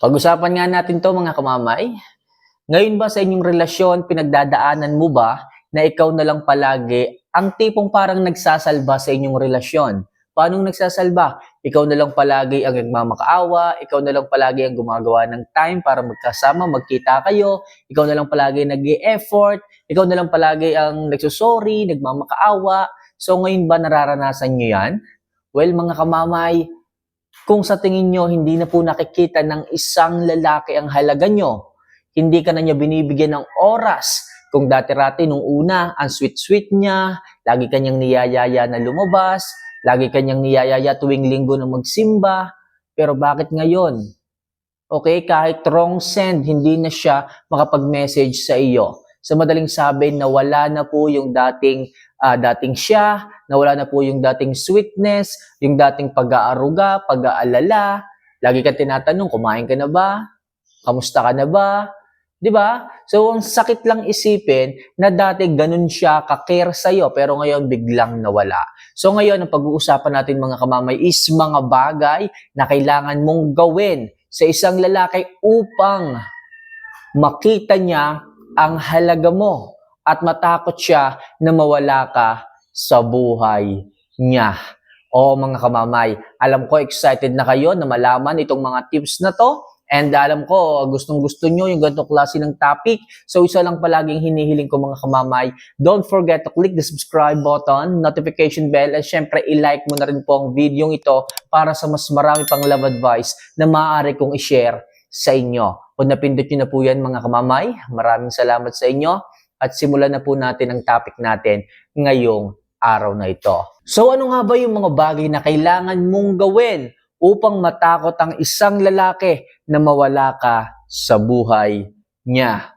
Pag-usapan nga natin to mga kamamay. Ngayon ba sa inyong relasyon, pinagdadaanan mo ba na ikaw na lang palagi ang tipong parang nagsasalba sa inyong relasyon? Paano nagsasalba? Ikaw na lang palagi ang nagmamakaawa, ikaw na lang palagi ang gumagawa ng time para magkasama, magkita kayo, ikaw na lang palagi nag effort ikaw na lang palagi ang nagsusorry, nagmamakaawa. So ngayon ba nararanasan nyo yan? Well, mga kamamay, kung sa tingin nyo hindi na po nakikita ng isang lalaki ang halaga nyo, hindi ka na niya binibigyan ng oras. Kung dati-rati nung una, ang sweet-sweet niya, lagi kanyang niyayaya na lumabas, lagi kanyang niyayaya tuwing linggo na magsimba, pero bakit ngayon? Okay, kahit wrong send, hindi na siya makapag-message sa iyo. Sa madaling sabi, nawala na po yung dating ah, dating siya, nawala na po yung dating sweetness, yung dating pag-aaruga, pag-aalala. Lagi kang tinatanong, kumain ka na ba? Kamusta ka na ba? 'Di ba? So, ang sakit lang isipin na dati ganun siya ka-care sa'yo, pero ngayon biglang nawala. So, ngayon, ang pag-uusapan natin mga kamamay is mga bagay na kailangan mong gawin sa isang lalaki upang makita niya ang halaga mo at matakot siya na mawala ka sa buhay niya. O mga kamamay, alam ko excited na kayo na malaman itong mga tips na to. And alam ko, gustong gusto nyo yung ganitong klase ng topic. So isa lang palaging hinihiling ko mga kamamay. Don't forget to click the subscribe button, notification bell, at syempre i-like mo na rin po ang video ito para sa mas marami pang love advice na maaari kong i-share sa inyo. Kung napindot nyo na po yan mga kamamay, maraming salamat sa inyo at simulan na po natin ang topic natin ngayong araw na ito. So ano nga ba yung mga bagay na kailangan mong gawin upang matakot ang isang lalaki na mawala ka sa buhay niya?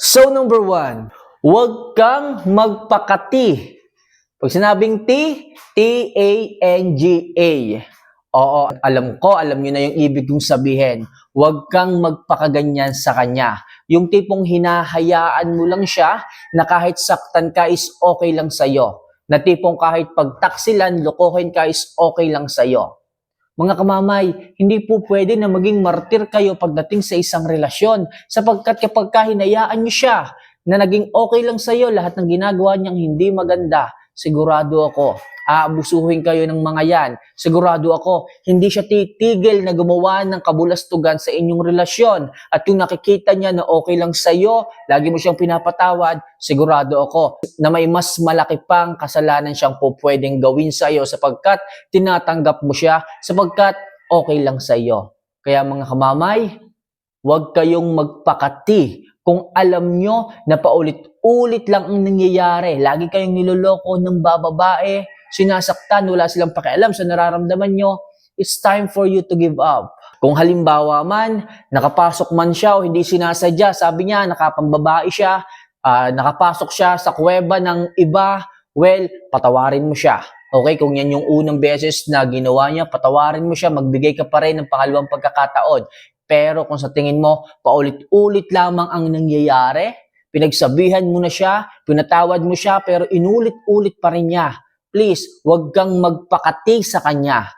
So number one, huwag kang magpakati. Pag sinabing T, T-A-N-G-A. Oo, alam ko, alam niyo na yung ibig kong sabihin. Huwag kang magpakaganyan sa kanya. Yung tipong hinahayaan mo lang siya na kahit saktan ka is okay lang sa'yo. Na tipong kahit pagtaksilan, lokohin ka is okay lang sa'yo. Mga kamamay, hindi po pwede na maging martir kayo pagdating sa isang relasyon sapagkat kapag ka hinayaan niyo siya na naging okay lang sa'yo lahat ng ginagawa niyang hindi maganda, sigurado ako, aabusuhin kayo ng mga yan. Sigurado ako, hindi siya titigil na gumawa ng kabulastugan sa inyong relasyon. At yung nakikita niya na okay lang sa'yo, lagi mo siyang pinapatawad, sigurado ako na may mas malaki pang kasalanan siyang po pwedeng gawin sa'yo sapagkat tinatanggap mo siya, sapagkat okay lang sa'yo. Kaya mga kamamay, huwag kayong magpakati kung alam nyo na paulit-ulit lang ang nangyayari. Lagi kayong niloloko ng bababae, sinasaktan, wala silang pakialam sa nararamdaman nyo. It's time for you to give up. Kung halimbawa man, nakapasok man siya o hindi sinasadya, sabi niya, nakapambabae siya, ah, nakapasok siya sa kuweba ng iba, well, patawarin mo siya. Okay, kung yan yung unang beses na ginawa niya, patawarin mo siya, magbigay ka pa rin ng pangalawang pagkakataon. Pero kung sa tingin mo, paulit-ulit lamang ang nangyayari, pinagsabihan mo na siya, pinatawad mo siya, pero inulit-ulit pa rin niya. Please, huwag kang magpakati sa kanya.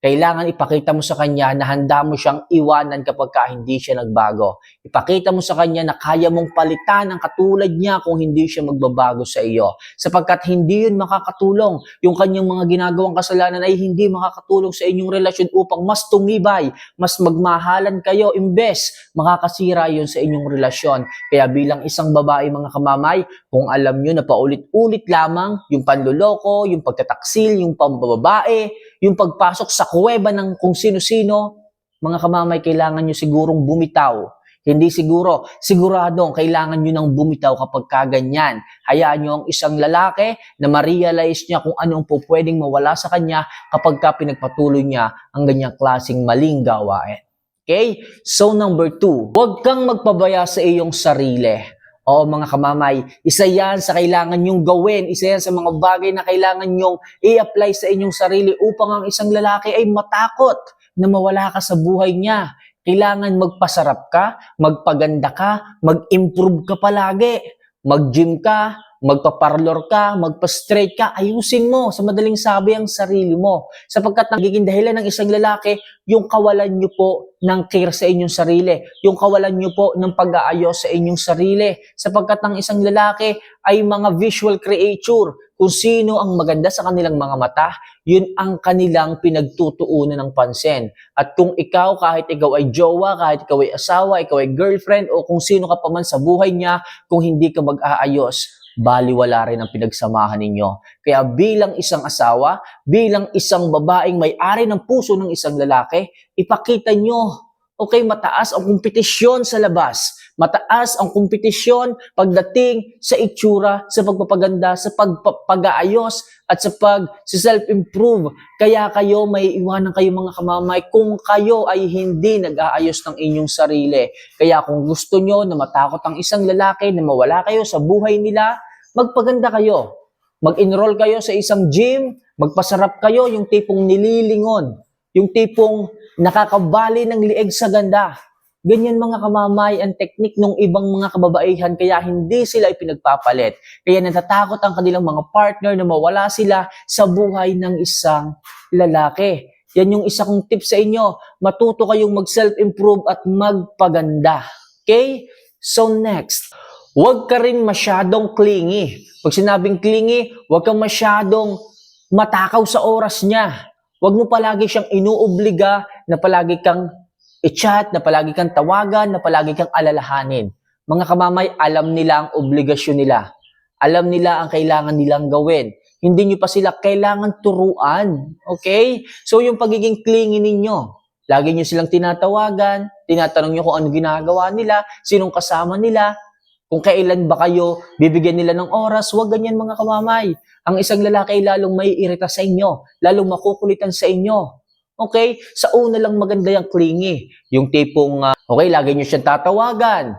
Kailangan ipakita mo sa kanya na handa mo siyang iwanan kapag ka hindi siya nagbago. Ipakita mo sa kanya na kaya mong palitan ang katulad niya kung hindi siya magbabago sa iyo. Sapagkat hindi yun makakatulong. Yung kanyang mga ginagawang kasalanan ay hindi makakatulong sa inyong relasyon upang mas tumibay, mas magmahalan kayo, imbes makakasira yun sa inyong relasyon. Kaya bilang isang babae mga kamamay, kung alam nyo na paulit-ulit lamang yung panluloko, yung pagtataksil, yung pambababae, yung pagpasok sa kuweba ng kung sino-sino, mga kamamay, kailangan nyo sigurong bumitaw. Hindi siguro, siguradong kailangan nyo nang bumitaw kapag kaganyan. Hayaan nyo ang isang lalaki na ma-realize niya kung ano ang po pwedeng mawala sa kanya kapag ka pinagpatuloy niya ang ganyang klaseng maling gawain. Okay? So number two, huwag kang magpabaya sa iyong sarili. Oo mga kamamay, isa yan sa kailangan nyong gawin, isa yan sa mga bagay na kailangan nyong i-apply sa inyong sarili upang ang isang lalaki ay matakot na mawala ka sa buhay niya. Kailangan magpasarap ka, magpaganda ka, mag-improve ka palagi, mag-gym ka, magpaparlor ka, magpa-straight ka, ayusin mo sa madaling sabi ang sarili mo. Sapagkat nagiging dahilan ng isang lalaki, yung kawalan nyo po ng care sa inyong sarili, yung kawalan nyo po ng pag-aayos sa inyong sarili. Sapagkat ang isang lalaki ay mga visual creature. Kung sino ang maganda sa kanilang mga mata, yun ang kanilang pinagtutuunan ng pansin. At kung ikaw, kahit ikaw ay jowa, kahit ikaw ay asawa, ikaw ay girlfriend, o kung sino ka pa man sa buhay niya, kung hindi ka mag-aayos, baliwala rin ang pinagsamahan ninyo. Kaya bilang isang asawa, bilang isang babaeng may-ari ng puso ng isang lalaki, ipakita nyo, okay, mataas ang kompetisyon sa labas. Mataas ang kompetisyon pagdating sa itsura, sa pagpapaganda, sa pag-aayos, at sa pag self-improve. Kaya kayo may iwanan kayo mga kamamay kung kayo ay hindi nag-aayos ng inyong sarili. Kaya kung gusto nyo na matakot ang isang lalaki na mawala kayo sa buhay nila, magpaganda kayo. Mag-enroll kayo sa isang gym, magpasarap kayo yung tipong nililingon, yung tipong nakakabali ng lieg sa ganda. Ganyan mga kamamay ang teknik ng ibang mga kababaihan kaya hindi sila ipinagpapalit. Kaya natatakot ang kanilang mga partner na mawala sila sa buhay ng isang lalaki. Yan yung isa kong tip sa inyo. Matuto kayong mag-self-improve at magpaganda. Okay? So next, huwag ka rin masyadong clingy. Pag sinabing clingy, huwag kang masyadong matakaw sa oras niya. Huwag mo palagi siyang inuobliga na palagi kang i-chat, na palagi kang tawagan, na palagi kang alalahanin. Mga kamamay, alam nila ang obligasyon nila. Alam nila ang kailangan nilang gawin. Hindi nyo pa sila kailangan turuan. Okay? So yung pagiging clingy ninyo, lagi nyo silang tinatawagan, tinatanong nyo kung ano ginagawa nila, sinong kasama nila, kung kailan ba kayo bibigyan nila ng oras, huwag ganyan mga kamamay. Ang isang lalaki lalong may irita sa inyo, lalong makukulitan sa inyo. Okay? Sa una lang maganda yung clingy. Yung tipong, ah, okay, lagi nyo siyang tatawagan.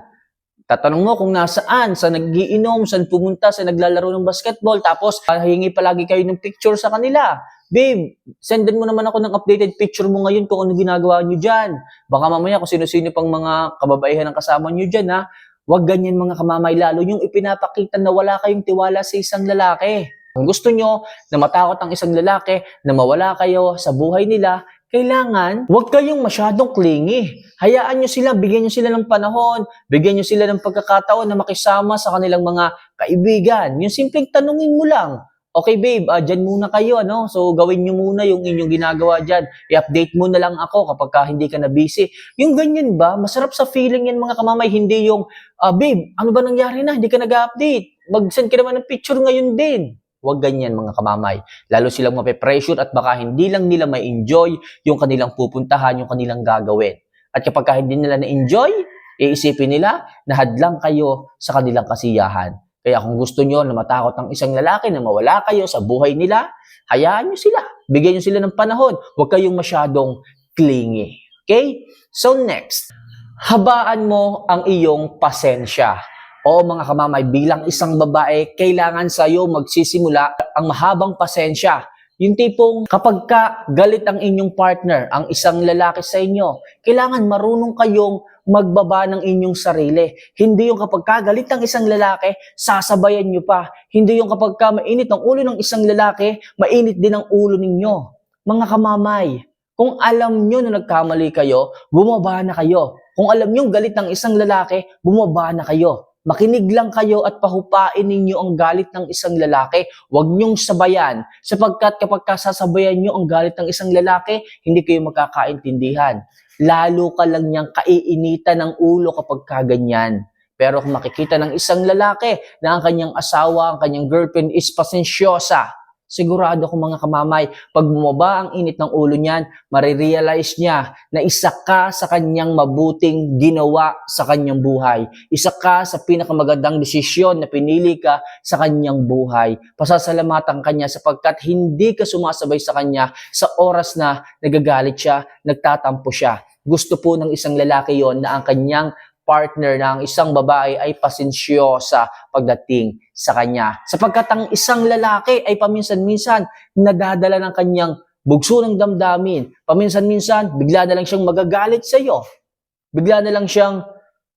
Tatanong mo kung nasaan, sa nagiinom, saan pumunta, sa naglalaro ng basketball, tapos ah, hingi palagi kayo ng picture sa kanila. Babe, sendan mo naman ako ng updated picture mo ngayon kung ano ginagawa nyo dyan. Baka mamaya kung sino-sino pang mga kababaihan ang kasama nyo dyan, ha? Huwag ganyan mga kamamay, lalo yung ipinapakita na wala kayong tiwala sa isang lalaki. Kung gusto nyo na matakot ang isang lalaki, na mawala kayo sa buhay nila, kailangan huwag kayong masyadong clingy. Hayaan nyo sila, bigyan nyo sila ng panahon, bigyan nyo sila ng pagkakataon na makisama sa kanilang mga kaibigan. Yung simpleng tanungin mo lang, Okay babe, uh, dyan muna kayo, ano? So gawin nyo muna yung inyong ginagawa dyan. I-update mo na lang ako kapag ka hindi ka na busy. Yung ganyan ba, masarap sa feeling yan mga kamamay, hindi yung, ah babe, ano ba nangyari na? Hindi ka nag-update. Mag-send ka naman ng picture ngayon din. Huwag ganyan mga kamamay. Lalo silang mape-pressure at baka hindi lang nila ma-enjoy yung kanilang pupuntahan, yung kanilang gagawin. At kapag ka hindi nila na-enjoy, iisipin nila na hadlang kayo sa kanilang kasiyahan. Kaya kung gusto nyo na matakot ang isang lalaki na mawala kayo sa buhay nila, hayaan nyo sila. Bigyan nyo sila ng panahon. Huwag kayong masyadong clingy. Okay? So next, habaan mo ang iyong pasensya. O mga kamamay, bilang isang babae, kailangan sa'yo magsisimula ang mahabang pasensya. Yung tipong kapag ka galit ang inyong partner, ang isang lalaki sa inyo, kailangan marunong kayong magbaba ng inyong sarili. Hindi yung kapag kagalit ang isang lalaki, sasabayan nyo pa. Hindi yung kapag ka mainit ang ulo ng isang lalaki, mainit din ang ulo ninyo. Mga kamamay, kung alam nyo na nagkamali kayo, bumaba na kayo. Kung alam nyo galit ng isang lalaki, bumaba na kayo. Makinig lang kayo at pahupain ninyo ang galit ng isang lalaki. Huwag niyong sabayan. Sapagkat kapag kasasabayan niyo ang galit ng isang lalaki, hindi kayo magkakaintindihan. Lalo ka lang niyang kaiinitan ng ulo kapag kaganyan. Pero kung makikita ng isang lalaki na ang kanyang asawa, ang kanyang girlfriend is pasensyosa, sigurado ko mga kamamay, pag bumaba ang init ng ulo niyan, marirealize niya na isa ka sa kanyang mabuting ginawa sa kanyang buhay. Isa ka sa pinakamagandang desisyon na pinili ka sa kanyang buhay. Pasasalamatan kanya sapagkat hindi ka sumasabay sa kanya sa oras na nagagalit siya, nagtatampo siya. Gusto po ng isang lalaki yon na ang kanyang partner ng isang babae ay pasensyosa pagdating sa kanya. Sapagkat ang isang lalaki ay paminsan-minsan nadadala ng kanyang bugso ng damdamin. Paminsan-minsan, bigla na lang siyang magagalit sa iyo. Bigla na lang siyang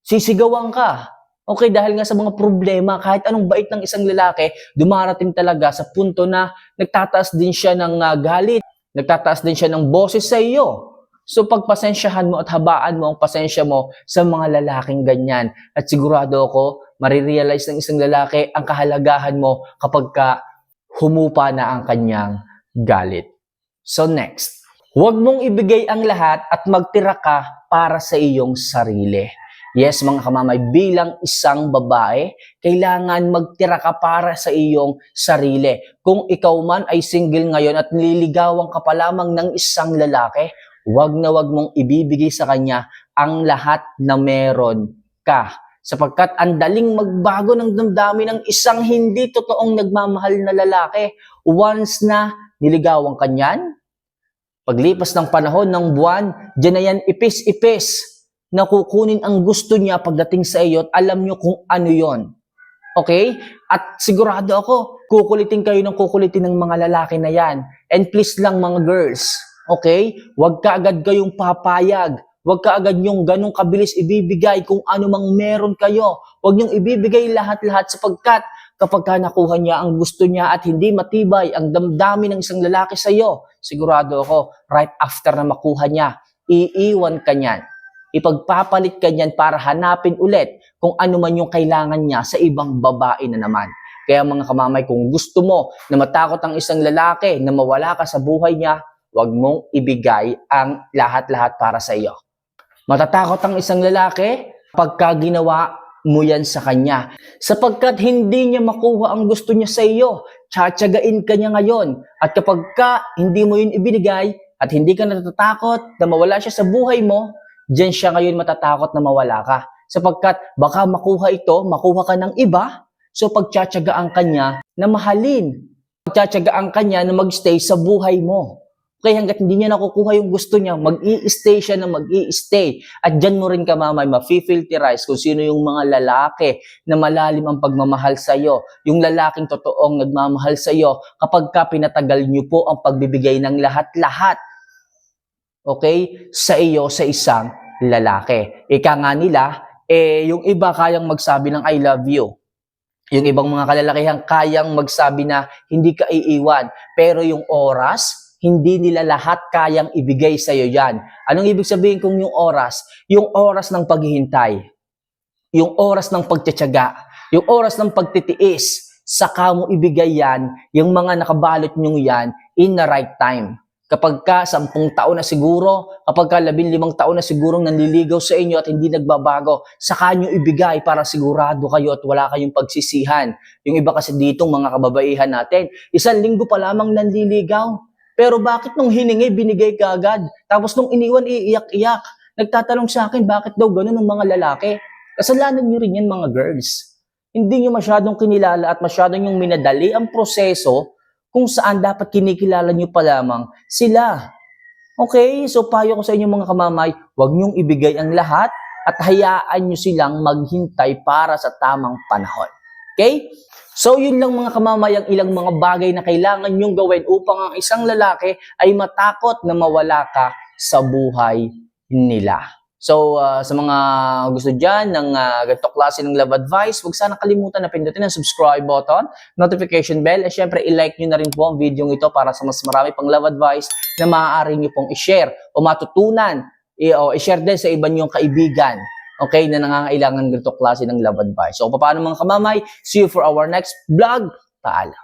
sisigawan ka. Okay, dahil nga sa mga problema, kahit anong bait ng isang lalaki, dumarating talaga sa punto na nagtataas din siya ng ah, galit, nagtataas din siya ng boses sa iyo. So pagpasensyahan mo at habaan mo ang pasensya mo sa mga lalaking ganyan. At sigurado ako, marirealize ng isang lalaki ang kahalagahan mo kapag ka humupa na ang kanyang galit. So next, huwag mong ibigay ang lahat at magtira ka para sa iyong sarili. Yes, mga kamamay, bilang isang babae, kailangan magtira ka para sa iyong sarili. Kung ikaw man ay single ngayon at nililigawan ka pa lamang ng isang lalaki, wag na wag mong ibibigay sa kanya ang lahat na meron ka. Sapagkat ang daling magbago ng damdamin ng isang hindi totoong nagmamahal na lalaki. Once na niligawan ka niyan, paglipas ng panahon ng buwan, dyan na yan ipis-ipis na kukunin ang gusto niya pagdating sa iyo at alam niyo kung ano yon. Okay? At sigurado ako, kukulitin kayo ng kukulitin ng mga lalaki na yan. And please lang mga girls, okay? Huwag ka agad kayong papayag. Huwag ka agad yung ganong kabilis ibibigay kung ano mang meron kayo. Huwag niyong ibibigay lahat-lahat sapagkat kapag ka nakuha niya ang gusto niya at hindi matibay ang damdamin ng isang lalaki sa iyo, sigurado ako, right after na makuha niya, iiwan ka niyan. Ipagpapalit ka niyan para hanapin ulit kung ano man yung kailangan niya sa ibang babae na naman. Kaya mga kamamay, kung gusto mo na matakot ang isang lalaki na mawala ka sa buhay niya, huwag mong ibigay ang lahat-lahat para sa iyo. Matatakot ang isang lalaki pagka ginawa mo yan sa kanya. Sapagkat hindi niya makuha ang gusto niya sa iyo, tsatsagain ka niya ngayon. At kapag ka hindi mo yun ibinigay at hindi ka natatakot na mawala siya sa buhay mo, diyan siya ngayon matatakot na mawala ka. Sapagkat baka makuha ito, makuha ka ng iba, so pagtsatsagaan ka niya na mahalin. Pagtsatsagaan ka niya na magstay sa buhay mo. Kaya hanggat hindi niya nakukuha yung gusto niya, mag-i-stay siya na mag-i-stay. At dyan mo rin ka mamay, mafe-filterize kung sino yung mga lalaki na malalim ang pagmamahal sa iyo. Yung lalaking totoong nagmamahal sa iyo kapag ka pinatagal niyo po ang pagbibigay ng lahat-lahat. Okay? Sa iyo, sa isang lalaki. Ika nga nila, eh, yung iba kayang magsabi ng I love you. Yung ibang mga kalalakihan kayang magsabi na hindi ka iiwan. Pero yung oras, hindi nila lahat kayang ibigay sa iyo yan. Anong ibig sabihin kung yung oras? Yung oras ng paghihintay. Yung oras ng pagtsatsaga. Yung oras ng pagtitiis. Saka mo ibigay yan, yung mga nakabalot nyong yan, in the right time. Kapag ka sampung taon na siguro, kapag ka labing limang taon na siguro nanliligaw sa inyo at hindi nagbabago, saka nyo ibigay para sigurado kayo at wala kayong pagsisihan. Yung iba kasi ditong mga kababaihan natin, isang linggo pa lamang nanliligaw. Pero bakit nung hiningi, binigay ka agad? Tapos nung iniwan, iiyak-iyak. Nagtatanong sa akin, bakit daw ganun ng mga lalaki? Kasalanan nyo rin yan mga girls. Hindi nyo masyadong kinilala at masyadong yung minadali ang proseso kung saan dapat kinikilala nyo pa lamang sila. Okay, so payo ko sa inyo mga kamamay, huwag nyong ibigay ang lahat at hayaan nyo silang maghintay para sa tamang panahon. Okay? So yun lang mga kamamay ang ilang mga bagay na kailangan nyong gawin upang ang isang lalaki ay matakot na mawala ka sa buhay nila. So uh, sa mga gusto dyan ng uh, ganito klase ng love advice, huwag sana kalimutan na pindutin ang subscribe button, notification bell, at syempre i-like nyo na rin po ang video ito para sa mas marami pang love advice na maaari nyo pong i-share o matutunan i- o i-share din sa iba nyong kaibigan okay, na nangangailangan ganito klase ng love advice. So, paano mga kamamay? See you for our next vlog. Paalam.